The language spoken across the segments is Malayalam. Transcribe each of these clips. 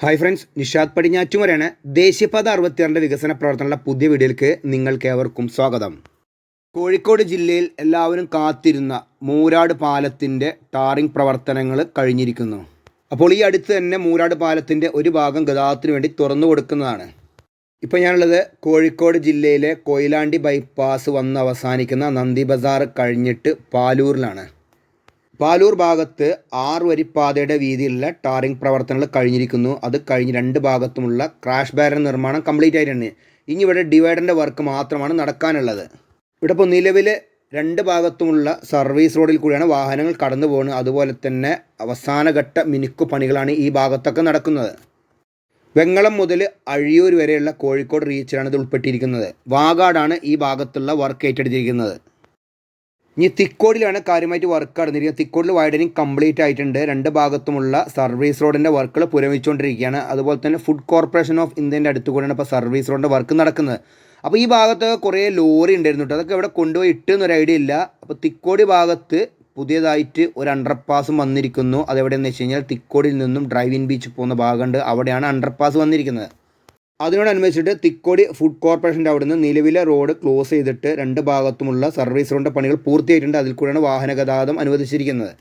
ഹായ് ഫ്രണ്ട്സ് നിഷാദ് പടിഞ്ഞാറ്റുമരാണ് ദേശീയപാത അറുപത്തിയാറിന്റെ വികസന പ്രവർത്തനങ്ങളുടെ പുതിയ വീഡിയോയിലേക്ക് നിങ്ങൾക്ക് ഏവർക്കും സ്വാഗതം. കോഴിക്കോട് ജില്ലയിൽ എല്ലാവരും കാത്തിരുന്ന മൂരാട് പാലത്തിന്റെ ടാറിംഗ് പ്രവർത്തനങ്ങൾ കഴിഞ്ഞിരിക്കുന്നു. അപ്പോൾ ഈ അടുത്ത് തന്നെ മൂരാട് പാലത്തിന്റെ ഒരു ഭാഗം ഗതാഗതത്തിന് വേണ്ടി തുറന്നു കൊടുക്കുന്നതാണ്. ഇപ്പോൾ ഞാനുള്ളത് കോഴിക്കോട് ജില്ലയിലെ കൊയിലാണ്ടി ബൈപ്പാസ് വന്ന് അവസാനിക്കുന്ന നന്ദി ബസാർ കഴിഞ്ഞിട്ട് പാലൂരിലാണ്. പാലൂർ ഭാഗത്ത് ആറ് വരിപ്പാതയുടെ വീതിയിലുള്ള ടാറിംഗ് പ്രവർത്തനങ്ങൾ കഴിഞ്ഞിരിക്കുന്നു. അത് കഴിഞ്ഞ് രണ്ട് ഭാഗത്തുമുള്ള ക്രാഷ് ബാരൻ നിർമ്മാണം കംപ്ലീറ്റ് ആയിട്ടുണ്ട്. ഇനി ഇവിടെ ഡിവൈഡറിന്റെ വർക്ക് മാത്രമാണ് നടക്കാനുള്ളത്. ഇവിടെ ഇപ്പോൾ നിലവിൽ രണ്ട് ഭാഗത്തുമുള്ള സർവീസ് റോഡിൽ കൂടിയാണ് വാഹനങ്ങൾ കടന്നു പോകുന്നത്. അതുപോലെ തന്നെ അവസാനഘട്ട മിനുക്കു പണികളാണ് ഈ ഭാഗത്തൊക്കെ നടക്കുന്നത്. വെങ്ങളം മുതൽ അഴിയൂർ വരെയുള്ള കോഴിക്കോട് റീച്ചിലാണ് ഇത് ഉൾപ്പെട്ടിരിക്കുന്നത്. വാഗാടാണ് ഈ ഭാഗത്തുള്ള വർക്ക് ഏറ്റെടുത്തിരിക്കുന്നത്. ഇനി തിക്കോടിലാണ് കാര്യമായിട്ട് വർക്ക് നടന്നിരിക്കുന്നത് തിക്കോടിൽ വൈഡനിങ് കംപ്ലീറ്റ് ആയിട്ടുണ്ട്. രണ്ട് ഭാഗത്തുമുള്ള സർവീസ് റോഡിന്റെ വർക്കുകൾ പുരമിച്ചുകൊണ്ടിരിക്കുകയാണ്. അതുപോലെ തന്നെ ഫുഡ് കോർപ്പറേഷൻ ഓഫ് ഇന്ത്യന്റെ അടുത്ത് കൂടെയാണ് ഇപ്പോൾ സർവീസ് റോഡിന്റെ വർക്ക് നടക്കുന്നത്. അപ്പോൾ ഈ ഭാഗത്ത് കുറേ ലോറി ഉണ്ടായിരുന്നു കേട്ടോ. അതൊക്കെ ഇവിടെ കൊണ്ടുപോയി ഇട്ടെന്നൊരു ഐഡിയ ഇല്ല. അപ്പോൾ തിക്കോടി ഭാഗത്ത് പുതിയതായിട്ട് ഒരു അണ്ടർപാസും വന്നിരിക്കുന്നു. അതെവിടെയെന്ന് വെച്ച് കഴിഞ്ഞാൽ തിക്കോടിയിൽ നിന്നും ഡ്രൈവിൻ ബീച്ച് പോകുന്ന ഭാഗമുണ്ട്. അവിടെയാണ് അണ്ടർപാസ് വന്നിരിക്കുന്നത്. അതിനോടനുബന്ധിച്ചിട്ട് തിക്കോടി ഫുഡ് കോർപ്പറേഷന്റെ അവിടുന്ന് നിലവിലെ റോഡ് ക്ലോസ് ചെയ്തിട്ട് രണ്ട് ഭാഗത്തുമുള്ള സർവീസ് റോഡിന്റെ പണികൾ പൂർത്തിയായിട്ടുണ്ട്. അതിൽ കൂടെയാണ് വാഹന ഗതാഗതം അനുവദിച്ചിരിക്കുന്നത്.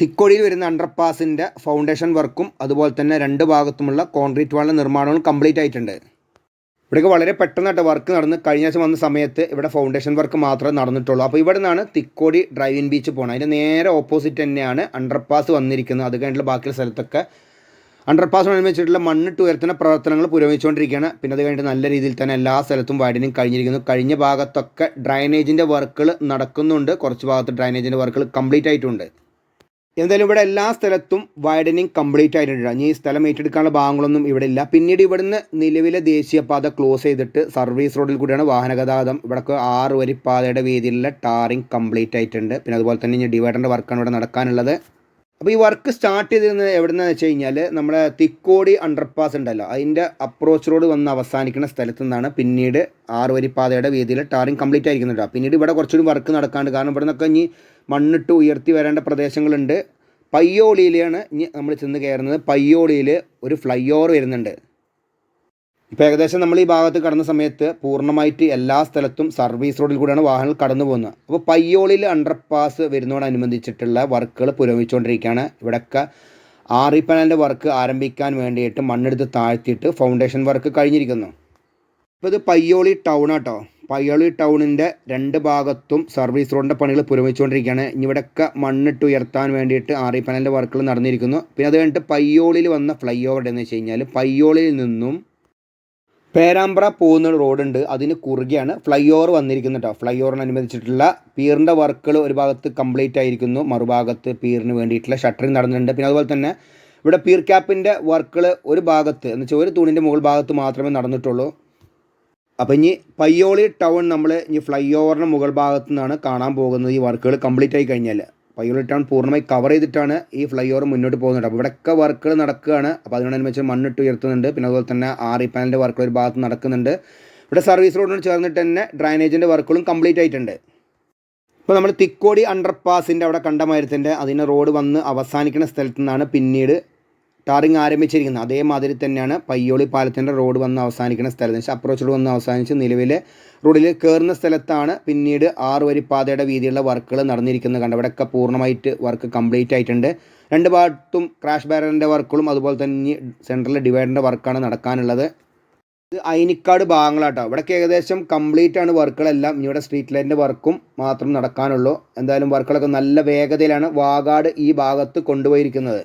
തിക്കോടിയിൽ വരുന്ന അണ്ടർപാസിന്റെ ഫൗണ്ടേഷൻ വർക്കും അതുപോലെ തന്നെ രണ്ട് ഭാഗത്തുമുള്ള കോൺക്രീറ്റ് വാളിന്റെ നിർമ്മാണവും കംപ്ലീറ്റ് ആയിട്ടുണ്ട്. ഇവിടെയൊക്കെ വളരെ പെട്ടെന്നായിട്ട് വർക്ക് നടന്ന് കഴിഞ്ഞ ആഴ്ച വന്ന സമയത്ത് ഇവിടെ ഫൗണ്ടേഷൻ വർക്ക് മാത്രമേ നടന്നിട്ടുള്ളൂ. അപ്പോൾ ഇവിടെ നിന്നാണ് തിക്കോടി ഡ്രൈവിൻ ബീച്ച് പോകുന്നത് അതിന്റെ നേരെ ഓപ്പോസിറ്റ് തന്നെയാണ് അണ്ടർപാസ് വന്നിരിക്കുന്നത്. അത് കഴിഞ്ഞിട്ടുള്ള ബാക്കിയുള്ള സ്ഥലത്തൊക്കെ അണ്ടർപാസിനനുസരിച്ചിട്ടുള്ള മണ്ണിട്ട് ഉയർത്തുന്ന പ്രവർത്തനങ്ങൾ പുരോഗമിച്ചുകൊണ്ടിരിക്കുകയാണ്. പിന്നെ അത് കഴിഞ്ഞിട്ട് നല്ല രീതിയിൽ തന്നെ എല്ലാ സ്ഥലത്തും വൈഡനിങ് കഴിഞ്ഞിരിക്കുന്നു. കഴിഞ്ഞ ഭാഗത്തൊക്കെ ഡ്രൈനേജിന്റെ വർക്കുകൾ നടക്കുന്നുണ്ട്. കുറച്ച് ഭാഗത്ത് ഡ്രൈനേജിന്റെ വർക്കുകൾ കംപ്ലീറ്റ് ആയിട്ടുണ്ട്. എന്തായാലും ഇവിടെ എല്ലാ സ്ഥലത്തും വൈഡനിങ് കംപ്ലീറ്റ് ആയിട്ടുണ്ട്. ഇനി ഈ സ്ഥലം ഏറ്റെടുക്കാനുള്ള ഭാഗങ്ങളൊന്നും ഇവിടെ ഇല്ല. പിന്നീട് ഇവിടുന്ന് നിലവിലെ ദേശീയപാത ക്ലോസ് ചെയ്തിട്ട് സർവീസ് റോഡിൽ കൂടിയാണ് വാഹന ഗതാഗതം ഇവിടൊക്കെ ആറ് വരി പാതയുടെ വീതിയിലുള്ള ടാറിങ് കംപ്ലീറ്റ് ആയിട്ടുണ്ട്. പിന്നെ അതുപോലെ തന്നെ ഇനി ഡിവൈഡറിന്റെ വർക്കാണ് ഇവിടെ നടക്കാനുള്ളത്. അപ്പോൾ ഈ വർക്ക് സ്റ്റാർട്ട് ചെയ്തിരുന്നത് എവിടെ നിന്നാന്ന് വെച്ച് കഴിഞ്ഞാൽ നമ്മുടെ തിക്കോടി അണ്ടർപാസ് ഉണ്ടല്ലോ. അതിന്റെ അപ്രോച്ച് റോഡ് വന്ന് അവസാനിക്കുന്ന സ്ഥലത്തു നിന്നാണ് പിന്നീട് ആറ് വരി പാതയുടെ വീതിയിൽ ടാറിങ് കംപ്ലീറ്റ് ആയിരിക്കുന്നുണ്ട് പിന്നീട് ഇവിടെ കുറച്ചുകൂടി വർക്ക് നടക്കാണ്ട് കാരണം ഇവിടെ നിന്നൊക്കെ ഇനി മണ്ണിട്ട് ഉയർത്തി വരേണ്ട പ്രദേശങ്ങളുണ്ട്. പയ്യോളിയിലാണ് ഇനി നമ്മൾ ചെന്ന് കയറുന്നത്. പയ്യോളിയിൽ ഒരു ഫ്ലൈ ഓവർ വരുന്നുണ്ട്. ഇപ്പോൾ ഏകദേശം നമ്മൾ ഈ ഭാഗത്ത് കടന്ന സമയത്ത് പൂർണമായിട്ട് എല്ലാ സ്ഥലത്തും സർവീസ് റോഡിൽ കൂടെയാണ് വാഹനങ്ങൾ കടന്നു പോകുന്നത്. അപ്പോൾ പയ്യോളിൽ അണ്ടർപാസ് വരുന്നതോടനുബന്ധിച്ചിട്ടുള്ള വർക്കുകൾ പുരോഗമിച്ചുകൊണ്ടിരിക്കുകയാണ്. ഇവിടെയൊക്കെ ആറി പാനലിന്റെ വർക്ക് ആരംഭിക്കാൻ വേണ്ടിയിട്ട് മണ്ണെടുത്ത് താഴ്ത്തിയിട്ട് ഫൗണ്ടേഷൻ വർക്ക് കഴിഞ്ഞിരിക്കുന്നു. ഇപ്പോൾ ഇത് പയ്യോളി ടൗൺ ആട്ടോ. പയ്യോളി ടൗണിന്റെ രണ്ട് ഭാഗത്തും സർവീസ് റോഡിന്റെ പണികൾ പുരോഗമിച്ചുകൊണ്ടിരിക്കുകയാണ്. ഇനി ഇവിടെയൊക്കെ മണ്ണിട്ട് ഉയർത്താൻ വേണ്ടിയിട്ട് ആറി പാനലിന്റെ വർക്കുകൾ നടന്നിരിക്കുന്നു. പിന്നെ അത് കഴിഞ്ഞിട്ട് പയ്യോളിൽ വന്ന ഫ്ലൈ ഓവർ എന്ന് വെച്ച് കഴിഞ്ഞാൽ പയ്യോളിയിൽ നിന്നും പേരാമ്പ്ര പോകുന്ന റോഡുണ്ട്. അതിന് കുറുകെയാണ് ഫ്ലൈ ഓവർ വന്നിരിക്കുന്നത് കേട്ടോ ഫ്ലൈ അനുവദിച്ചിട്ടുള്ള പീറിന്റെ വർക്കുകൾ ഒരു ഭാഗത്ത് കംപ്ലീറ്റ് ആയിരിക്കുന്നു. മറുഭാഗത്ത് പീറിന് വേണ്ടിയിട്ടുള്ള ഷട്ടറിങ് നടന്നിട്ടുണ്ട്. പിന്നെ അതുപോലെ തന്നെ ഇവിടെ പീർ ക്യാപ്പിന്റെ വർക്കുകൾ ഒരു ഭാഗത്ത് എന്ന് വെച്ചാൽ ഒരു തൂണിന്റെ മുകൾ ഭാഗത്ത് മാത്രമേ നടന്നിട്ടുള്ളൂ. അപ്പോൾ ഇനി പയ്യോളി ടൗൺ നമ്മൾ ഇനി ഫ്ലൈ ഓവറിന് മുകൾ ഭാഗത്തു നിന്നാണ് കാണാൻ പോകുന്നത് ഈ വർക്കുകൾ കംപ്ലീറ്റ് ആയി കഴിഞ്ഞാൽ പയ്യോളി ടൗൺ പൂർണമായി കവർ ചെയ്തിട്ടാണ് ഈ ഫ്ലൈ ഓവർ മുന്നോട്ട് പോകുന്നത്. അപ്പോൾ ഇവിടെയൊക്കെ വർക്കുകൾ നടക്കുകയാണ്. അപ്പോൾ അതിനോടനുബന്ധിച്ച് മണ്ണിട്ട് ഉയർത്തുന്നുണ്ട്. പിന്നെ അതുപോലെ തന്നെ ആറി പാനലിന്റെ വർക്കുകൾ ഒരു ഭാഗത്ത് നടക്കുന്നുണ്ട്. ഇവിടെ സർവീസ് റോഡിനോട് ചേർന്നിട്ട് തന്നെ ഡ്രൈനേജിന്റെ വർക്കുകളും കംപ്ലീറ്റ് ആയിട്ടുണ്ട്. ഇപ്പോൾ നമ്മൾ തിക്കോടി അണ്ടർ പാസിന്റെ അവിടെ കണ്ട മരത്തിന്റെ റോഡ് വന്ന് അവസാനിക്കുന്ന സ്ഥലത്തു നിന്നാണ് പിന്നീട് ടാറിങ് ആരംഭിച്ചിരിക്കുന്നത്. അതേമാതിരി തന്നെയാണ് പയ്യോളി പാലത്തിന്റെ റോഡ് വന്ന് അവസാനിക്കുന്ന സ്ഥലത്ത് വെച്ചാൽ അപ്രോച്ച് റോഡ് വന്ന് അവസാനിച്ച് നിലവിലെ റോഡിൽ കയറുന്ന സ്ഥലത്താണ് പിന്നീട് ആറ് വരി പാതയുടെ വീതിയുള്ള വർക്കുകൾ നടന്നിരിക്കുന്നത് കണ്ട് അവിടെയൊക്കെ പൂർണമായിട്ട് വർക്ക് കംപ്ലീറ്റ് ആയിട്ടുണ്ട്. രണ്ട് ഭാഗത്തും ക്രാഷ് ബാരറിന്റെ വർക്കുകളും അതുപോലെ തന്നെ സെൻട്രൽ ഡിവൈഡറിന്റെ വർക്കാണ് നടക്കാനുള്ളത്. ഇത് അയിനിക്കാട് ഭാഗങ്ങളാട്ടോ. ഇവിടെയൊക്കെ ഏകദേശം കംപ്ലീറ്റ് ആണ് വർക്കുകളെല്ലാം. ഇനി ഇവിടെ സ്ട്രീറ്റ് ലൈറ്റിന്റെ വർക്കും മാത്രം നടക്കാനുള്ളൂ. എന്തായാലും വർക്കുകളൊക്കെ നല്ല വേഗതയിലാണ് വാഗാട് ഈ ഭാഗത്ത് കൊണ്ടുപോയിരിക്കുന്നത്.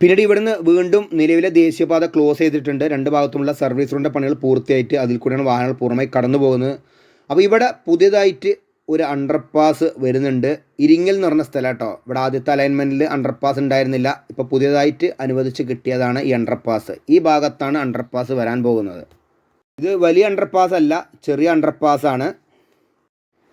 പിന്നീട് ഇവിടുന്ന് വീണ്ടും നിലവിലെ ദേശീയപാത ക്ലോസ് ചെയ്തിട്ടുണ്ട്. രണ്ട് ഭാഗത്തുമുള്ള സർവീസ് റോഡിന്റെ പണികൾ പൂർത്തിയായിട്ട് അതിൽ കൂടെയാണ് വാഹനങ്ങൾ പൂർണമായി കടന്നു പോകുന്നത്. അപ്പോൾ ഇവിടെ പുതിയതായിട്ട് ഒരു അണ്ടർപാസ് വരുന്നുണ്ട്. ഇരിങ്ങൽ എന്ന് പറഞ്ഞ സ്ഥലം കേട്ടോ. ഇവിടെ ആദ്യത്തെ അലൈൻമെന്റിൽ അണ്ടർപാസ് ഉണ്ടായിരുന്നില്ല. ഇപ്പോൾ പുതിയതായിട്ട് അനുവദിച്ച് കിട്ടിയതാണ് ഈ അണ്ടർപാസ് ഈ ഭാഗത്താണ് അണ്ടർപാസ് വരാൻ പോകുന്നത്. ഇത് വലിയ അണ്ടർപാസ് അല്ല ചെറിയ അണ്ടർപാസ് ആണ്.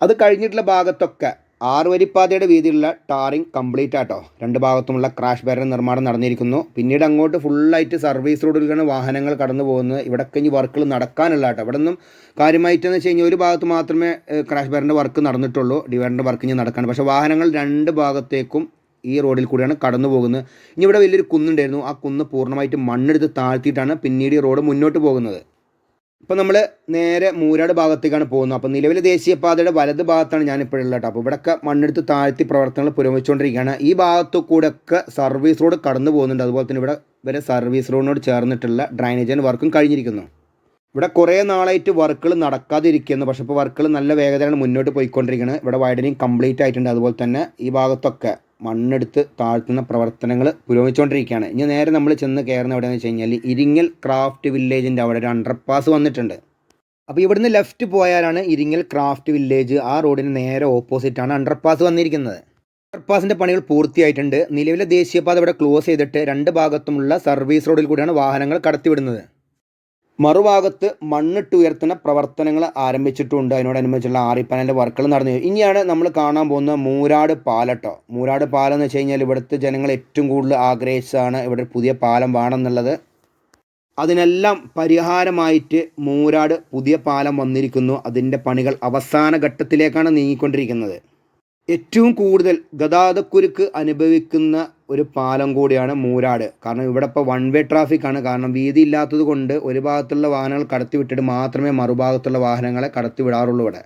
അത് കഴിഞ്ഞിട്ടുള്ള ഭാഗത്തൊക്കെ ആറ് വരിപ്പാതയുടെ വീതിയിലുള്ള ടാറിങ് കംപ്ലീറ്റ് ആട്ടോ. രണ്ട് ഭാഗത്തുമുള്ള ക്രാഷ് ബാരർ നിർമ്മാണം നടന്നിരിക്കുന്നു. പിന്നീട് അങ്ങോട്ട് ഫുള്ളായിട്ട് സർവീസ് റോഡിലാണ് വാഹനങ്ങൾ കടന്നു പോകുന്നത്. ഇവിടെ ഇനി വർക്കുകൾ നടക്കാനുള്ള കേട്ടോ ഇവിടെ നിന്നും കാര്യമായിട്ടെന്ന് വെച്ച് കഴിഞ്ഞാൽ ഒരു ഭാഗത്ത് മാത്രമേ ക്രാഷ് ബാരറിന്റെ വർക്ക് നടന്നിട്ടുള്ളൂ. ഡിവൈഡറിന്റെ വർക്ക് ഇനി നടക്കാണ്. പക്ഷേ വാഹനങ്ങൾ രണ്ട് ഭാഗത്തേക്കും ഈ റോഡിൽ കൂടിയാണ് കടന്നു പോകുന്നത്. ഇനി ഇവിടെ വലിയൊരു കുന്നുണ്ടായിരുന്നു. ആ കുന്ന് പൂർണമായിട്ട് മണ്ണെടുത്ത് താഴ്ത്തിയിട്ടാണ് പിന്നീട് ഈ റോഡ് മുന്നോട്ട് പോകുന്നത്. ഇപ്പോൾ നമ്മൾ നേരെ മൂരാട് ഭാഗത്തേക്കാണ് പോകുന്നത്. അപ്പോൾ നിലവിലെ ദേശീയപാതയുടെ വലത് ഭാഗത്താണ് ഞാനിപ്പോഴുള്ളത് കേട്ടോ. അപ്പോൾ ഇവിടെയൊക്കെ മണ്ണെടുത്ത് താഴ്ത്തി പ്രവർത്തനങ്ങൾ പുരോഗമിച്ചുകൊണ്ടിരിക്കുകയാണ്. ഈ ഭാഗത്തു കൂടെ ഒക്കെ സർവീസ് റോഡ് കടന്നു പോകുന്നുണ്ട്. അതുപോലെ തന്നെ ഇവിടെ വരെ സർവീസ് റോഡിനോട് ചേർന്നിട്ടുള്ള ഡ്രൈനേജ് ആൻഡ് വർക്കും കഴിഞ്ഞിരിക്കുന്നു. ഇവിടെ കുറേ നാളായിട്ട് വർക്കുകൾ നടക്കാതിരിക്കുന്നു പക്ഷേ ഇപ്പോൾ വർക്കുകൾ നല്ല വേഗതയാണ് മുന്നോട്ട് പോയിക്കൊണ്ടിരിക്കുന്നത് ഇവിടെ വൈഡനിങ് കംപ്ലീറ്റ് ആയിട്ടുണ്ട്. അതുപോലെ തന്നെ ഈ ഭാഗത്തൊക്കെ മണ്ണെടുത്ത് താഴ്ത്തുന്ന പ്രവർത്തനങ്ങൾ പുരോഗമിച്ചുകൊണ്ടിരിക്കുകയാണ്. ഇനി നേരെ നമ്മൾ ചെന്ന് കയറുന്ന എവിടെയെന്ന് വെച്ച് കഴിഞ്ഞാൽ ഇരിങ്ങൽ ക്രാഫ്റ്റ് വില്ലേജിന്റെ അവിടെ ഒരു അണ്ടർപാസ് വന്നിട്ടുണ്ട്. അപ്പോൾ ഇവിടുന്ന് ലെഫ്റ്റ് പോയാലാണ് ഇരിങ്ങൽ ക്രാഫ്റ്റ് വില്ലേജ് ആ റോഡിന് നേരെ ഓപ്പോസിറ്റാണ് അണ്ടർപാസ് വന്നിരിക്കുന്നത്. അണ്ടർപാസിന്റെ പണികൾ പൂർത്തിയായിട്ടുണ്ട്. നിലവിലെ ദേശീയപാത ഇവിടെ ക്ലോസ് ചെയ്തിട്ട് രണ്ട് ഭാഗത്തുമുള്ള സർവീസ് റോഡിൽ കൂടിയാണ് വാഹനങ്ങൾ കടത്തിവിടുന്നത്. മറുഭാഗത്ത് മണ്ണിട്ട് ഉയർത്തുന്ന പ്രവർത്തനങ്ങൾ ആരംഭിച്ചിട്ടുണ്ട്. അതിനോടനുബന്ധിച്ചുള്ള ആറിപ്പനലിന്റെ വർക്കുകൾ നടന്നു. ഇനിയാണ് നമ്മൾ കാണാൻ പോകുന്ന മൂരാട് പാലട്ടോ മൂരാട് പാലം എന്ന് വെച്ച് കഴിഞ്ഞാൽ ഇവിടുത്തെ ജനങ്ങൾ ഏറ്റവും കൂടുതൽ ആഗ്രഹിച്ചതാണ് ഇവിടെ പുതിയ പാലം വേണമെന്നുള്ളത് അതിനെല്ലാം പരിഹാരമായിട്ട് മൂരാട് പുതിയ പാലം വന്നിരിക്കുന്നു. അതിന്റെ പണികൾ അവസാന ഘട്ടത്തിലേക്കാണ് നീങ്ങിക്കൊണ്ടിരിക്കുന്നത്. ഏറ്റവും കൂടുതൽ ഗതാഗതക്കുരുക്ക് അനുഭവിക്കുന്ന ഒരു പാലം കൂടിയാണ് മൂരാട്. കാരണം ഇവിടെ ഇപ്പോൾ വൺ വേ ട്രാഫിക് ആണ്. കാരണം വീതി ഇല്ലാത്തത് കൊണ്ട് ഒരു ഭാഗത്തുള്ള വാഹനങ്ങൾ കടത്തിവിട്ടിട്ട് മാത്രമേ മറുഭാഗത്തുള്ള വാഹനങ്ങളെ കടത്തിവിടാറുള്ളൂ ഇവിടെ.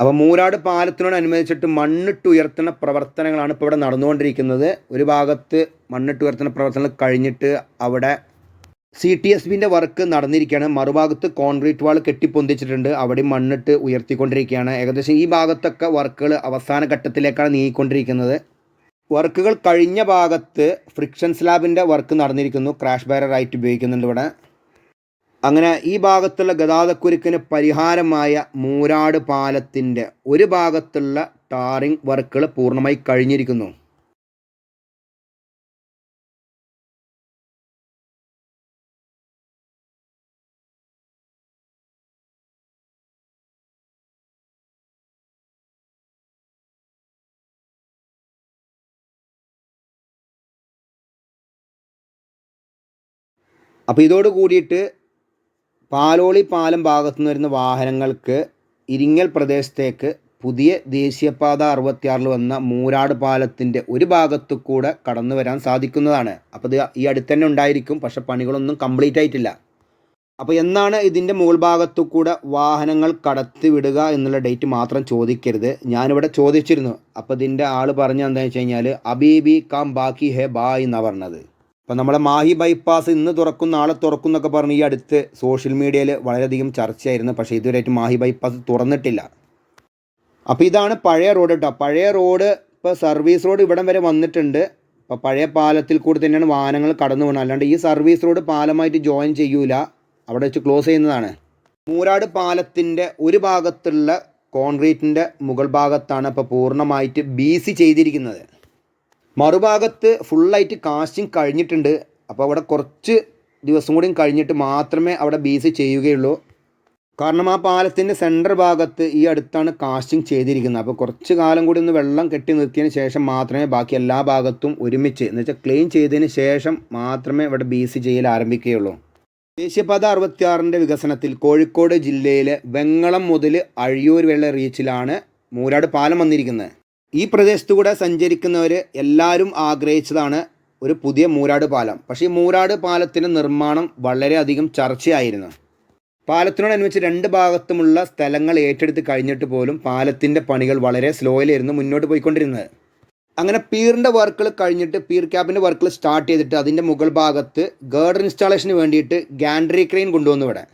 അപ്പോൾ മൂരാട് പാലത്തിനോടനുബന്ധിച്ചിട്ട് മണ്ണിട്ട് ഉയർത്തുന്ന പ്രവർത്തനങ്ങളാണ് ഇപ്പോൾ ഇവിടെ നടന്നുകൊണ്ടിരിക്കുന്നത്. ഒരു ഭാഗത്ത് മണ്ണിട്ട് ഉയർത്തുന്ന പ്രവർത്തനങ്ങൾ കഴിഞ്ഞിട്ട് അവിടെ സി ടി എസ് ബിന്റെ വർക്ക് നടന്നിരിക്കുകയാണ്. മറുഭാഗത്ത് കോൺക്രീറ്റ് വാൾ കെട്ടിപ്പൊന്തിച്ചിട്ടുണ്ട്. അവിടെ മണ്ണിട്ട് ഉയർത്തിക്കൊണ്ടിരിക്കുകയാണ്. ഏകദേശം ഈ ഭാഗത്തൊക്കെ വർക്കുകൾ അവസാന ഘട്ടത്തിലേക്കാണ് നീങ്ങിക്കൊണ്ടിരിക്കുന്നത്. വർക്കുകൾ കഴിഞ്ഞ ഭാഗത്ത് ഫ്രിക്ഷൻ സ്ലാബിന്റെ വർക്ക് നടന്നിരിക്കുന്നു. ക്രാഷ് ബാരറായിട്ട് ഉപയോഗിക്കുന്നുണ്ട് ഇവിടെ. അങ്ങനെ ഈ ഭാഗത്തുള്ള ഗതാഗതക്കുരുക്കിന് പരിഹാരമായ മൂരാട് പാലത്തിന്റെ ഒരു ഭാഗത്തുള്ള ടാറിംഗ് വർക്കുകൾ പൂർണമായി കഴിഞ്ഞിരിക്കുന്നു. അപ്പോൾ ഇതോട് കൂടിയിട്ട് പാലോളി പാലം ഭാഗത്തു നിന്ന് വരുന്ന വാഹനങ്ങൾക്ക് ഇരിങ്ങൽ പ്രദേശത്തേക്ക് പുതിയ ദേശീയപാത അറുപത്തിയാറിൽ വന്ന മൂരാട് പാലത്തിന്റെ ഒരു ഭാഗത്തു കൂടെ കടന്നു വരാൻ സാധിക്കുന്നതാണ്. അപ്പോൾ ഇത് ഈ അടുത്ത് തന്നെ ഉണ്ടായിരിക്കും പക്ഷേ പണികളൊന്നും കംപ്ലീറ്റ് ആയിട്ടില്ല. അപ്പോൾ എന്നാണ് ഇതിന്റെ മുകൾ ഭാഗത്തു കൂടെ വാഹനങ്ങൾ കടത്തി വിടുക എന്നുള്ള ഡേറ്റ് മാത്രം ചോദിക്കരുത്. ഞാനിവിടെ ചോദിച്ചിരുന്നു. അപ്പോൾ ഇതിന്റെ ആൾ പറഞ്ഞ എന്താണെന്ന് വെച്ച് കഴിഞ്ഞാൽ അബീബി കാം ബാക്കി ഹെ ബാ എന്നാണ് പറഞ്ഞത്. അപ്പം നമ്മളെ മാഹി ബൈപ്പാസ് ഇന്ന് തുറക്കും നാളെ തുറക്കും എന്നൊക്കെ പറഞ്ഞ് ഈ അടുത്ത് സോഷ്യൽ മീഡിയയിൽ വളരെയധികം ചർച്ചയായിരുന്നു. പക്ഷേ ഇതുവരെയായിട്ട് മാഹി ബൈപ്പാസ് തുറന്നിട്ടില്ല. അപ്പോൾ ഇതാണ് പഴയ റോഡ് കേട്ടോ പഴയ റോഡ് ഇപ്പോൾ സർവീസ് റോഡ് ഇവിടം വരെ വന്നിട്ടുണ്ട്. ഇപ്പോൾ പഴയ പാലത്തിൽ കൂടി തന്നെയാണ് വാഹനങ്ങൾ കടന്നു പോകുന്നത് അല്ലാണ്ട് ഈ സർവീസ് റോഡ് പാലമായിട്ട് ജോയിൻ ചെയ്യൂല. അവിടെ വെച്ച് ക്ലോസ് ചെയ്യുന്നതാണ്. മൂരാട് പാലത്തിന്റെ ഒരു ഭാഗത്തുള്ള കോൺക്രീറ്റിന്റെ മുകൾ ഭാഗത്താണ് ഇപ്പോൾ പൂർണമായിട്ട് ബി സി ചെയ്തിരിക്കുന്നത്. മറുഭാഗത്ത് ഫുള്ളായിട്ട് കാസ്റ്റിംഗ് കഴിഞ്ഞിട്ടുണ്ട്. അപ്പോൾ അവിടെ കുറച്ച് ദിവസം കൂടിയും കഴിഞ്ഞിട്ട് മാത്രമേ അവിടെ ബി സി ചെയ്യുകയുള്ളൂ. കാരണം ആ പാലത്തിന്റെ സെന്റർ ഭാഗത്ത് ഈ അടുത്താണ് കാസ്റ്റിംഗ് ചെയ്തിരിക്കുന്നത്. അപ്പോൾ കുറച്ച് കാലം കൂടി ഒന്ന് വെള്ളം കെട്ടി നിർത്തിയതിന് ശേഷം മാത്രമേ ബാക്കി എല്ലാ ഭാഗത്തും ഒരുമിച്ച് എന്ന് വെച്ചാൽ ക്ലീൻ ചെയ്തതിന് ശേഷം മാത്രമേ ഇവിടെ ബി സി ചെയ്യൽ ആരംഭിക്കുകയുള്ളൂ. ദേശീയപാത അറുപത്തിയാറിന്റെ വികസനത്തിൽ കോഴിക്കോട് ജില്ലയിലെ വെങ്ങളം മുതൽ അഴിയൂർ വെള്ള റീച്ചിലാണ് മൂരാട് പാലം വന്നിരിക്കുന്നത്. ഈ പ്രദേശത്തു കൂടെ സഞ്ചരിക്കുന്നവർ എല്ലാവരും ആഗ്രഹിച്ചതാണ് ഒരു പുതിയ മൂരാട് പാലം. പക്ഷേ ഈ മൂരാട് പാലത്തിന്റെ നിർമ്മാണം വളരെയധികം ചർച്ചയായിരുന്നു. പാലത്തിനോടനുബന്ധിച്ച് രണ്ട് ഭാഗത്തുമുള്ള സ്ഥലങ്ങൾ ഏറ്റെടുത്ത് കഴിഞ്ഞിട്ട് പോലും പാലത്തിന്റെ പണികൾ വളരെ സ്ലോയിലായിരുന്നു മുന്നോട്ട് പോയിക്കൊണ്ടിരുന്നത്. അങ്ങനെ പീറിന്റെ വർക്കുകൾ കഴിഞ്ഞിട്ട് പീർ ക്യാബിന്റെ വർക്കുകൾ സ്റ്റാർട്ട് ചെയ്തിട്ട് അതിന്റെ മുകൾ ഭാഗത്ത് ഗേർഡർ ഇൻസ്റ്റാളേഷന് വേണ്ടിയിട്ട് ഗാൻഡ്രി ക്രെയിൻ കൊണ്ടുവന്നു ഇവിടെ.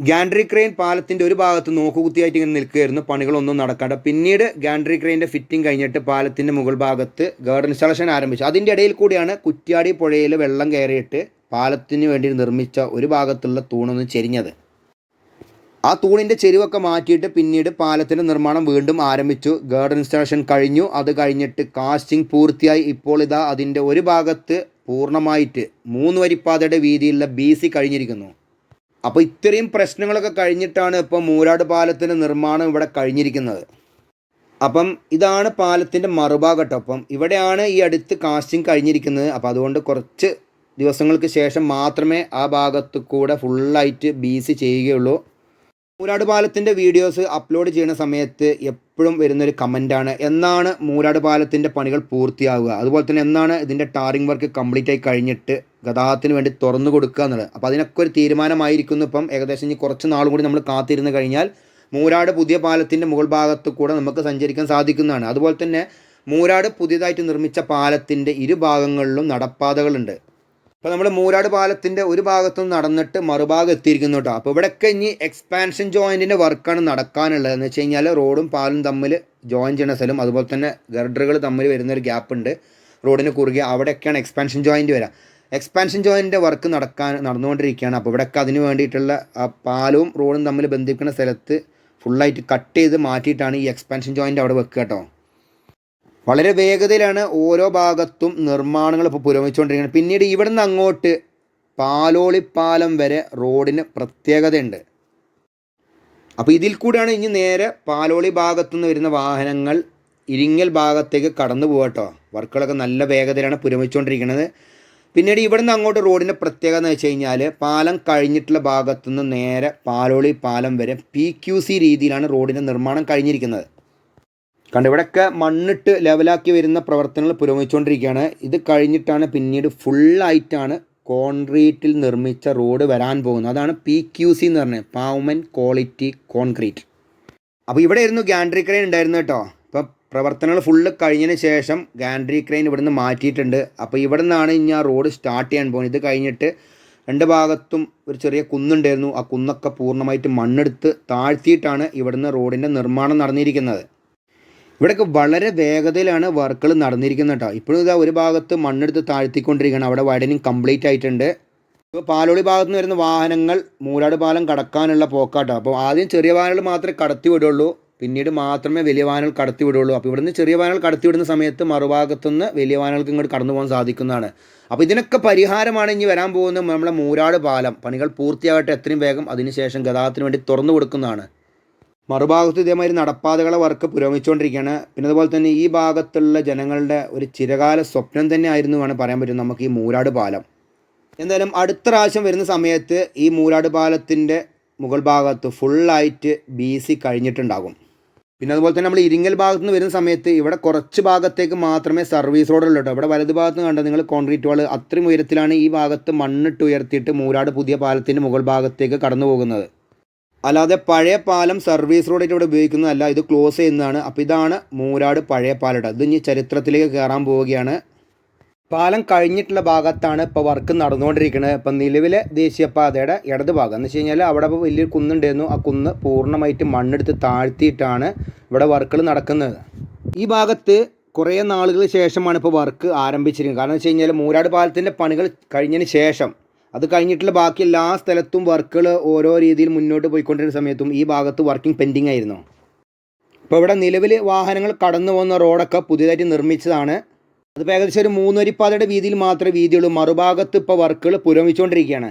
ഗാൻഡ്രി ക്രെയിൻ പാലത്തിന്റെ ഒരു ഭാഗത്ത് നോക്കുകുത്തിയായിട്ട് ഇങ്ങനെ നിൽക്കുകയായിരുന്നു. പണികളൊന്നും നടക്കാണ്ട്. പിന്നീട് ഗാൻഡ്രി ക്രെയിന്റെ ഫിറ്റിംഗ് കഴിഞ്ഞിട്ട് പാലത്തിന്റെ മുകൾ ഭാഗത്ത് ഗാർഡൻ ഇൻസ്റ്റാളേഷൻ ആരംഭിച്ചു. അതിന്റെ ഇടയിൽ കൂടിയാണ് കുറ്റ്യാടി പുഴയിൽ വെള്ളം കയറിയിട്ട് പാലത്തിന് വേണ്ടി നിർമ്മിച്ച ഒരു ഭാഗത്തുള്ള തൂണൊന്ന് ചെരിഞ്ഞത്. ആ തൂണിന്റെ ചെരുവൊക്കെ മാറ്റിയിട്ട് പിന്നീട് പാലത്തിന്റെ നിർമ്മാണം വീണ്ടും ആരംഭിച്ചു. ഗാർഡൻ ഇൻസ്റ്റാളേഷൻ കഴിഞ്ഞു. അത് കഴിഞ്ഞിട്ട് കാസ്റ്റിംഗ് പൂർത്തിയായി. ഇപ്പോൾ ഇതാ അതിന്റെ ഒരു ഭാഗത്ത് പൂർണമായിട്ട് മൂന്ന് വരിപ്പാതയുടെ വീതിയിലുള്ള ബി സി കഴിഞ്ഞിരിക്കുന്നു. അപ്പോൾ ഇത്രയും പ്രശ്നങ്ങളൊക്കെ കഴിഞ്ഞിട്ടാണ് ഇപ്പോൾ മൂരാട് പാലത്തിന്റെ നിർമ്മാണം ഇവിടെ കഴിഞ്ഞിരിക്കുന്നത്. അപ്പം ഇതാണ് പാലത്തിന്റെ മറുഭാഗട്ടോ. അപ്പം ഇവിടെയാണ് ഈ അടുത്ത് കാസ്റ്റിംഗ് കഴിഞ്ഞിരിക്കുന്നത്. അപ്പോൾ അതുകൊണ്ട് കുറച്ച് ദിവസങ്ങൾക്ക് ശേഷം മാത്രമേ ആ ഭാഗത്ത് കൂടെ ഫുള്ളായിട്ട് ബീസ് ചെയ്യുകയുള്ളൂ. മൂരാട് പാലത്തിന്റെ വീഡിയോസ് അപ്ലോഡ് ചെയ്യുന്ന സമയത്ത് എപ്പോഴും വരുന്നൊരു കമന്റാണ് എന്നാണ് മൂരാട് പാലത്തിന്റെ പണികൾ പൂർത്തിയാവുക. അതുപോലെ തന്നെ എന്നാണ് ഇതിന്റെ ടാറിംഗ് വർക്ക് കംപ്ലീറ്റ് ആയി കഴിഞ്ഞിട്ട് ഗതാഗതത്തിന് വേണ്ടി തുറന്നു കൊടുക്കുക എന്നുള്ളത്. അപ്പോൾ അതിനൊക്കെ ഒരു തീരുമാനമായിരിക്കുന്നു. ഇപ്പം ഏകദേശം ഇനി കുറച്ച് നാളും കൂടി നമ്മൾ കാത്തിരുന്ന് കഴിഞ്ഞാൽ മൂരാട് പുതിയ പാലത്തിന്റെ മുകൾ ഭാഗത്ത് കൂടെ നമുക്ക് സഞ്ചരിക്കാൻ സാധിക്കുന്നതാണ്. അതുപോലെ തന്നെ മൂരാട് പുതിയതായിട്ട് നിർമ്മിച്ച പാലത്തിന്റെ ഇരുഭാഗങ്ങളിലും നടപ്പാതകളുണ്ട്. അപ്പോൾ നമ്മൾ മൂരാട് പാലത്തിന്റെ ഒരു ഭാഗത്തും നടന്നിട്ട് മറുഭാഗം എത്തിയിരിക്കുന്നു കേട്ടോ അപ്പോൾ ഇവിടെയൊക്കെ ഇനി എക്സ്പാൻഷൻ ജോയിന്റിന്റെ വർക്കാണ് നടക്കാനുള്ളത്. എന്ന് വെച്ച് കഴിഞ്ഞാൽ റോഡും പാലും തമ്മിൽ ജോയിൻ ചെയ്യുന്ന സ്ഥലം അതുപോലെ തന്നെ ഗർഡറുകൾ തമ്മിൽ വരുന്നൊരു ഗ്യാപ്പ് ഉണ്ട്. റോഡിന് കുറുകെ അവിടെയൊക്കെയാണ് എക്സ്പാൻഷൻ ജോയിന്റ് വരിക എക്സ്പാൻഷൻ ജോയിന്റെ വർക്ക് നടക്കാൻ നടന്നുകൊണ്ടിരിക്കുകയാണ്. അപ്പോൾ ഇവിടെയൊക്കെ അതിന് വേണ്ടിയിട്ടുള്ള ആ പാലവും റോഡും തമ്മിൽ ബന്ധിപ്പിക്കുന്ന സ്ഥലത്ത് ഫുള്ളായിട്ട് കട്ട് ചെയ്ത് മാറ്റിയിട്ടാണ് ഈ എക്സ്പാൻഷൻ ജോയിന്റ് അവിടെ വെക്കുക കേട്ടോ വളരെ വേഗതയിലാണ് ഓരോ ഭാഗത്തും നിർമ്മാണങ്ങൾ ഇപ്പോൾ പുരോഗമിച്ചുകൊണ്ടിരിക്കുന്നത്. പിന്നീട് ഇവിടുന്ന് അങ്ങോട്ട് പാലോളിപ്പാലം വരെ റോഡിന് പ്രത്യേകതയുണ്ട്. അപ്പോൾ ഇതിൽ കൂടെയാണ് ഇനി നേരെ പാലോളി ഭാഗത്തുനിന്ന് വരുന്ന വാഹനങ്ങൾ ഇരിങ്ങൽ ഭാഗത്തേക്ക് കടന്നു പോകട്ടോ വർക്കുകളൊക്കെ നല്ല വേഗതയിലാണ് പുരോഗമിച്ചുകൊണ്ടിരിക്കുന്നത്. പിന്നീട് ഇവിടുന്ന് അങ്ങോട്ട് റോഡിന്റെ പ്രത്യേകത എന്ന് വെച്ച് കഴിഞ്ഞാൽ പാലം കഴിഞ്ഞിട്ടുള്ള ഭാഗത്തുനിന്ന് നേരെ പാലോളി പാലം വരെ പി ക്യു സി രീതിയിലാണ് റോഡിന്റെ നിർമ്മാണം കഴിഞ്ഞിരിക്കുന്നത്. കണ്ട് ഇവിടെയൊക്കെ മണ്ണിട്ട് ലെവലാക്കി വരുന്ന പ്രവർത്തനങ്ങൾ പുരോഗമിച്ചുകൊണ്ടിരിക്കുകയാണ്. ഇത് കഴിഞ്ഞിട്ടാണ് പിന്നീട് ഫുള്ളായിട്ടാണ് കോൺക്രീറ്റിൽ നിർമ്മിച്ച റോഡ് വരാൻ പോകുന്നത്. അതാണ് പി ക്യു സി എന്ന് പറഞ്ഞത്. പാവ്മൻ ക്വാളിറ്റി കോൺക്രീറ്റ് അപ്പോൾ ഇവിടെ ആയിരുന്നു ഗാൻഡ്രി ക്രെയിൻ ഉണ്ടായിരുന്നു കേട്ടോ. ഇപ്പോൾ പ്രവർത്തനങ്ങൾ ഫുള്ള് കഴിഞ്ഞതിന് ശേഷം ഗാൻഡ്രി ക്രെയിൻ ഇവിടുന്ന് മാറ്റിയിട്ടുണ്ട്. അപ്പോൾ ഇവിടെ നിന്നാണ് ഇനി ആ റോഡ് സ്റ്റാർട്ട് ചെയ്യാൻ പോകുന്നത്. ഇത് കഴിഞ്ഞിട്ട് രണ്ട് ഭാഗത്തും ഒരു ചെറിയ കുന്നുണ്ടായിരുന്നു. ആ കുന്നൊക്കെ പൂർണമായിട്ട് മണ്ണെടുത്ത് താഴ്ത്തിയിട്ടാണ് ഇവിടുന്ന് റോഡിന്റെ നിർമ്മാണം നടന്നിരിക്കുന്നത്. ഇവിടെയൊക്കെ വളരെ വേഗതയിലാണ് വർക്കുകൾ നടന്നിരിക്കുന്നത് കേട്ടോ ഇപ്പോഴും ഇതാ ഒരു ഭാഗത്ത് മണ്ണെടുത്ത് താഴ്ത്തിക്കൊണ്ടിരിക്കുകയാണ്. അവിടെ വൈഡനിങ് കംപ്ലീറ്റ് ആയിട്ടുണ്ട്. ഇപ്പോൾ പാലോളി ഭാഗത്ത് നിന്ന് വരുന്ന വാഹനങ്ങൾ മൂലാട് പാലം കടക്കാനുള്ള പോക്കാട്ടോ. അപ്പോൾ ആദ്യം ചെറിയ വാഹനങ്ങൾ മാത്രമേ കടത്തി വിടുള്ളൂ. പിന്നീട് മാത്രമേ വലിയ വാഹനങ്ങൾ കടത്തി വിടുള്ളൂ. അപ്പോൾ ഇവിടുന്ന് ചെറിയ വാഹനങ്ങൾ കടത്തി വിടുന്ന സമയത്ത് മറുഭാഗത്തുനിന്ന് വലിയ വാഹനങ്ങൾക്ക് ഇങ്ങോട്ട് കടന്നു പോകാൻ സാധിക്കുന്നതാണ്. അപ്പോൾ ഇതിനൊക്കെ പരിഹാരമാണ് ഇനി വരാൻ പോകുന്നത് നമ്മുടെ മൂരാട് പാലം. പണികൾ പൂർത്തിയാകട്ടെ എത്രയും വേഗം അതിനുശേഷം ഗതാഗതത്തിന് വേണ്ടി തുറന്നു കൊടുക്കുന്നതാണ്. മറുഭാഗത്ത് ഇതേമാതിരി നടപ്പാതകളെ വർക്ക് പുരോഗമിച്ചുകൊണ്ടിരിക്കുകയാണ്. പിന്നെ അതുപോലെ തന്നെ ഈ ഭാഗത്തുള്ള ജനങ്ങളുടെ ഒരു ചിരകാല സ്വപ്നം തന്നെ ആയിരുന്നു വേണം പറയാൻ പറ്റും നമുക്ക് ഈ മൂരാട് പാലം. എന്തായാലും അടുത്ത പ്രാവശ്യം വരുന്ന സമയത്ത് ഈ മൂരാട് പാലത്തിന്റെ മുകൾ ഭാഗത്ത് ഫുള്ളായിട്ട് ബി സി കഴിഞ്ഞിട്ടുണ്ടാകും. പിന്നെ അതുപോലെ തന്നെ നമ്മൾ ഇരിങ്ങൽ ഭാഗത്ത് നിന്ന് വരുന്ന സമയത്ത് ഇവിടെ കുറച്ച് ഭാഗത്തേക്ക് മാത്രമേ സർവീസ് റോഡ് ഉള്ളൂ ഇവിടെ വലത് ഭാഗത്ത് നിന്ന് കണ്ടത് നിങ്ങൾ കോൺക്രീറ്റ് വാൾ അത്രയും ഉയരത്തിലാണ് ഈ ഭാഗത്ത് മണ്ണിട്ട് ഉയർത്തിയിട്ട് മൂരാട് പുതിയ പാലത്തിന്റെ മുകൾ ഭാഗത്തേക്ക് കടന്നു പോകുന്നത് അല്ലാതെ പഴയ പാലം സർവീസ് റോഡായിട്ട് ഇവിടെ ഉപയോഗിക്കുന്നതല്ല ഇത് ക്ലോസ് ചെയ്യുന്നതാണ്. അപ്പോൾ ഇതാണ് മൂരാട് പഴയ പാലട ഇത് ഇനി ചരിത്രത്തിലേക്ക് കയറാൻ പോവുകയാണ്. പാലം കഴിഞ്ഞിട്ടുള്ള ഭാഗത്താണ് ഇപ്പോൾ വർക്ക് നടന്നുകൊണ്ടിരിക്കുന്നത് ഇപ്പം നിലവിലെ ദേശീയപാതയുടെ ഇടത് ഭാഗം. എന്ന് വെച്ച് കഴിഞ്ഞാൽ അവിടെ ഇപ്പോൾ വലിയൊരു കുന്നുണ്ടായിരുന്നു. ആ കുന്ന് പൂർണമായിട്ട് മണ്ണെടുത്ത് താഴ്ത്തിയിട്ടാണ് ഇവിടെ വർക്കുകൾ നടക്കുന്നത്. ഈ ഭാഗത്ത് കുറേ നാളുകൾ ശേഷമാണ് ഇപ്പോൾ വർക്ക് ആരംഭിച്ചിരിക്കുന്നത്. കാരണം വെച്ച് കഴിഞ്ഞാൽ മൂരാട് പാലത്തിന്റെ പണികൾ കഴിഞ്ഞതിന് ശേഷം അത് കഴിഞ്ഞിട്ടുള്ള ബാക്കി എല്ലാ സ്ഥലത്തും വർക്കുകൾ ഓരോ രീതിയിൽ മുന്നോട്ട് പോയിക്കൊണ്ടിരുന്ന സമയത്തും ഈ ഭാഗത്ത് വർക്കിംഗ് പെൻഡിങ് ആയിരുന്നു. ഇപ്പോൾ ഇവിടെ നിലവിൽ വാഹനങ്ങൾ കടന്നു പോകുന്ന റോഡൊക്കെ പുതിയതായിട്ട് നിർമ്മിച്ചതാണ്. അതിപ്പോൾ ഏകദേശം ഒരു മൂന്നരിപ്പാതയുടെ വീതിയിൽ മാത്രമേ വീതിയുള്ളൂ. മറുഭാഗത്ത് ഇപ്പോൾ വർക്കുകൾ പുരോഗമിച്ചുകൊണ്ടിരിക്കുകയാണ്.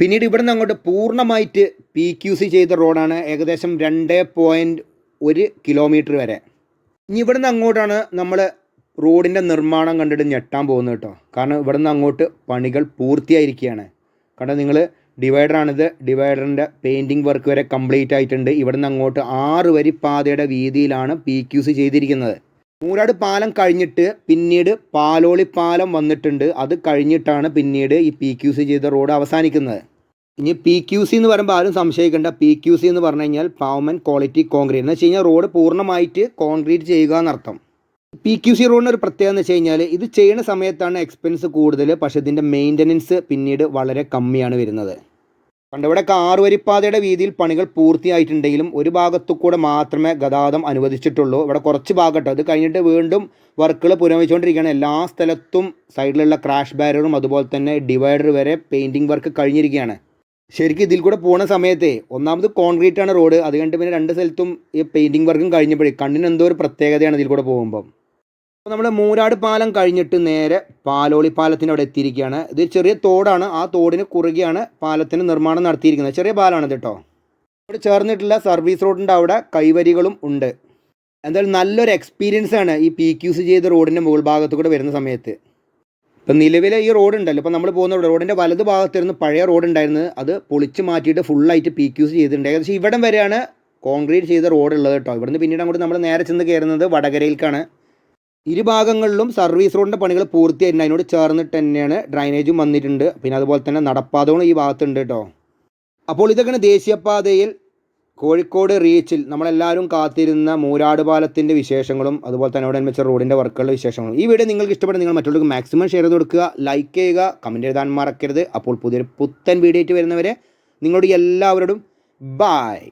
പിന്നീട് ഇവിടെ നിന്ന് അങ്ങോട്ട് പൂർണമായിട്ട് പി ക്യു സി ചെയ്ത റോഡാണ് ഏകദേശം രണ്ട് പോയിന്റ് ഒരു കിലോമീറ്റർ വരെ. ഇനി ഇവിടെ നിന്ന് അങ്ങോട്ടാണ് നമ്മൾ റോഡിന്റെ നിർമ്മാണം കണ്ടിട്ട് ഞെട്ടാൻ പോകുന്നത് കേട്ടോ. കാരണം ഇവിടെ നിന്ന് അങ്ങോട്ട് പണികൾ പൂർത്തിയായിരിക്കുകയാണ്. കാരണം നിങ്ങൾ ഡിവൈഡറാണിത് ഡിവൈഡറിന്റെ പെയിന്റിങ് വർക്ക് വരെ കംപ്ലീറ്റ് ആയിട്ടുണ്ട്. ഇവിടെ നിന്ന് അങ്ങോട്ട് ആറ് വരി പാതയുടെ വീതിയിലാണ് പി ക്യു സി ചെയ്തിരിക്കുന്നത്. മൂരാട് പാലം കഴിഞ്ഞിട്ട് പിന്നീട് പാലോളി പാലം വന്നിട്ടുണ്ട്. അത് കഴിഞ്ഞിട്ടാണ് പിന്നീട് ഈ പി ക്യു സി ചെയ്ത റോഡ് അവസാനിക്കുന്നത്. ഇനി പി ക്യു സി എന്ന് പറയുമ്പോൾ ആരും സംശയിക്കേണ്ട. പി ക്യു സി എന്ന് പറഞ്ഞു കഴിഞ്ഞാൽ പാവമൻ ക്വാളിറ്റി കോൺക്രീറ്റ് എന്ന് വെച്ച് കഴിഞ്ഞാൽ റോഡ് പൂർണമായിട്ട് കോൺക്രീറ്റ് ചെയ്യുക എന്നർത്ഥം. പി ക്യു സി റോഡിന് ഒരു പ്രത്യേകത എന്ന് വെച്ച് കഴിഞ്ഞാൽ ഇത് ചെയ്യുന്ന സമയത്താണ് എക്സ്പെൻസ് കൂടുതൽ പക്ഷേ ഇതിന്റെ മെയിന്റനൻസ് പിന്നീട് വളരെ കമ്മിയാണ് വരുന്നത്. പണ്ട് ഇവിടെ ആറ് വരിപ്പാതയുടെ വീതിയിൽ പണികൾ പൂർത്തിയായിട്ടുണ്ടെങ്കിലും ഒരു ഭാഗത്തു കൂടെ മാത്രമേ ഗതാഗതം അനുവദിച്ചിട്ടുള്ളൂ. ഇവിടെ കുറച്ച് ഭാഗട്ടോ അത് കഴിഞ്ഞിട്ട് വീണ്ടും വർക്കുകൾ പുരോഗമിച്ചുകൊണ്ടിരിക്കുകയാണ്. എല്ലാ സ്ഥലത്തും സൈഡിലുള്ള ക്രാഷ് ബാരറും അതുപോലെ തന്നെ ഡിവൈഡർ വരെ പെയിന്റിങ് വർക്ക് കഴിഞ്ഞിരിക്കുകയാണ്. ശരിക്കും ഇതിൽ കൂടെ പോകുന്ന സമയത്തെ ഒന്നാമത് കോൺക്രീറ്റ് ആണ് റോഡ് അത് കഴിഞ്ഞിട്ട് പിന്നെ രണ്ട് സ്ഥലത്തും ഈ പെയിന്റിംഗ് വർക്കും കഴിഞ്ഞപ്പോഴേ കണ്ണിന് എന്തോ ഒരു പ്രത്യേകതയാണ് ഇതിൽ കൂടെ പോകുമ്പം. അപ്പോൾ നമ്മൾ മൂരാട് പാലം കഴിഞ്ഞിട്ട് നേരെ പാലോളി പാലത്തിന്റെ അവിടെ എത്തിയിരിക്കുകയാണ്. ഇത് ചെറിയ തോടാണ്. ആ തോടിന് കുറുകെയാണ് പാലത്തിന് നിർമ്മാണം നടത്തിയിരിക്കുന്നത്. ചെറിയ പാലമാണ് കേട്ടോ. ഇവിടെ ചേർന്നിട്ടുള്ള സർവീസ് റോഡിന്റെ അവിടെ കൈവരികളും ഉണ്ട്. എന്തായാലും നല്ലൊരു എക്സ്പീരിയൻസ് ആണ് ഈ പി ക്യൂസ് ചെയ്ത റോഡിന്റെ മുകൾ ഭാഗത്ത് കൂടെ വരുന്ന സമയത്ത്. ഇപ്പം നിലവിലെ ഈ റോഡ് ഉണ്ടല്ലോ. ഇപ്പം നമ്മൾ പോകുന്ന റോഡിന്റെ വലത് ഭാഗത്തിരുന്ന് പഴയ റോഡ് ഉണ്ടായിരുന്നത് അത് പൊളിച്ച് മാറ്റിയിട്ട് ഫുള്ളായിട്ട് പി ക്യൂസ് ചെയ്തിട്ടുണ്ട്. ഏകദേശം ഇവിടം വരെയാണ് കോൺക്രീറ്റ് ചെയ്ത റോഡ് ഉള്ളത് കേട്ടോ. ഇവിടുന്ന് പിന്നീട് അങ്ങോട്ട് നമ്മൾ നേരെ ചെന്ന് കയറുന്നത് വടകരയിലേക്കാണ്. ഇരുഭാഗങ്ങളിലും സർവീസ് റോഡിന്റെ പണികൾ പൂർത്തിയായിട്ടുണ്ട്. അതിനോട് ചേർന്നിട്ട് തന്നെയാണ് ഡ്രൈനേജും വന്നിട്ടുണ്ട്. പിന്നെ അതുപോലെ തന്നെ നടപ്പാതകളും ഈ ഭാഗത്തുണ്ട് കേട്ടോ. അപ്പോൾ ഇതൊക്കെയാണ് ദേശീയപാതയിൽ കോഴിക്കോട് റീച്ചിൽ നമ്മളെല്ലാവരും കാത്തിരുന്ന മൂരാട് പാലത്തിന്റെ വിശേഷങ്ങളും അതുപോലെ തന്നെ അവിടെ നിർമ്മിച്ച റോഡിന്റെ വർക്കുകളുടെ വിശേഷങ്ങളും. ഈ വീഡിയോ നിങ്ങൾക്ക് ഇഷ്ടപ്പെട്ട നിങ്ങൾ മറ്റുള്ളവർക്ക് മാക്സിമം ഷെയർ ചെയ്ത് കൊടുക്കുക ലൈക്ക് ചെയ്യുക കമന്റ് എഴുതാൻ മറക്കരുത്. അപ്പോൾ പുതിയൊരു പുത്തൻ വീഡിയോ ആയിട്ട് വരുന്നവരെ നിങ്ങളോട് എല്ലാവരോടും ബായ്